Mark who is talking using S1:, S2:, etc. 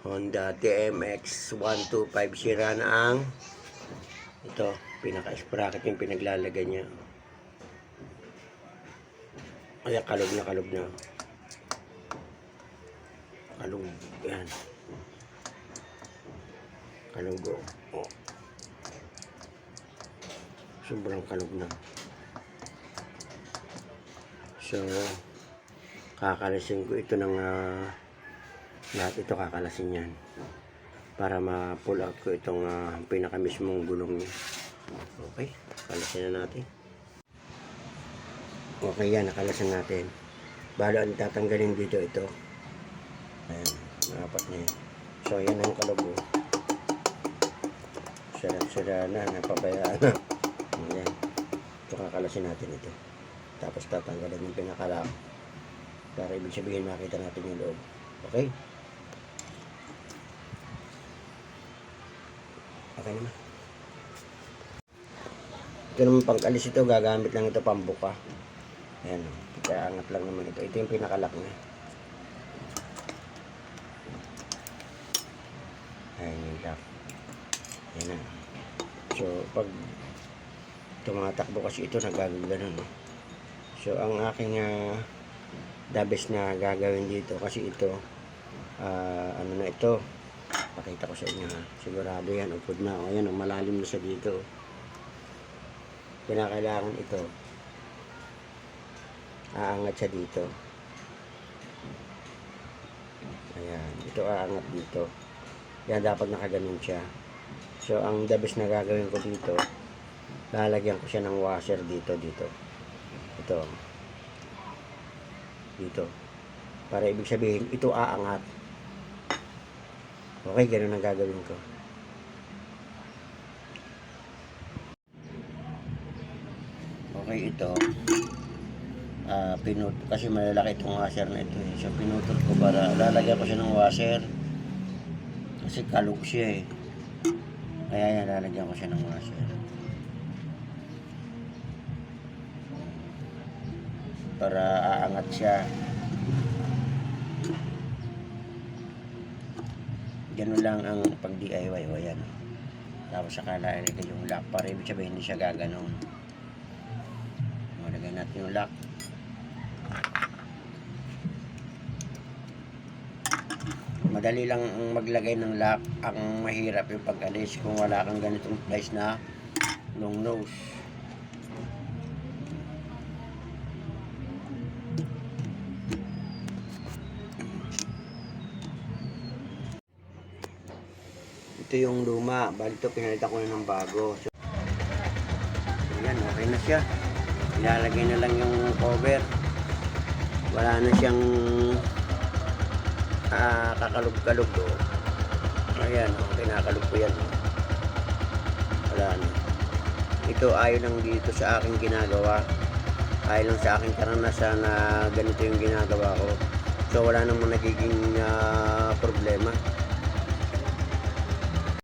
S1: Honda TMX 125 sira na ang ito, pinaka-sprocket yung pinaglalagay niya. Ayan, kalog na kalog na. Kalog, yan. Kalog, oh. oh. Sobrang kalog na. So, kakalasin ko ito ng ah, lahat ito kakalasin yan para ma-pull out ko itong ah, pinakamismong gulong niya. Okay, kalasin na natin. Okay yan, nakalasin natin. Balo ang tatanggalin dito ito. Ayan, apat na yan. So, yan ang kalobo. Sira-sira na, napabayaan na. Ayan. Ito kakalasin natin ito. Tapos tatanggalin yung pinakalak. Para ibig sabihin makita natin yung loob. Okay? Okay naman. Ito naman pangkalis ito, gagamit lang ito pambuka. Ayan, kaya angat lang naman ito. Ito yung pinakalak na. Ayan yung lock. Ayan na. So, pag tumatakbo kasi ito, nagagaganon. No? So, ang aking uh, dabes na gagawin dito kasi ito, ah, ano na ito, pakita ko sa inyo ha. Sigurado yan, upod na. O, ayan, o, malalim na siya dito. Kinakailangan ito. Aangat siya dito. Ayan, ito aangat dito. Yan, dapat nakaganon siya. So, ang the na gagawin ko dito, lalagyan ko siya ng washer dito, dito. Ito. Dito. Para ibig sabihin, ito aangat. Okay, ganun ang gagawin ko. Okay, ito. Ah, pinut kasi malalaki itong washer na ito. Eh. So, pinutol ko para lalagyan ko siya ng washer. Kasi kalog siya eh. Kaya yan, lalagyan ko siya ng washer. Para aangat siya. Ganun lang ang pag DIY o yan. Tapos saka lalagay yung lock para ibig sabihin hindi siya gaganon. Malagay natin yung lock. Madali lang ang maglagay ng lock. Ang mahirap yung pag-alis kung wala kang ganitong place na long nose. Ito yung luma. Bali ito pinalitan ko na ng bago. So, Ayan, okay na siya. Ilalagay na lang yung cover. Wala na siyang ah, kakalog-kalog. Oh. Ayan, oh, kinakalog ko yan. Oh. Wala na. Ito ayaw lang dito sa aking ginagawa. Ayaw lang sa aking karanasan na ganito yung ginagawa ko. So wala namang nagiging ah, problema.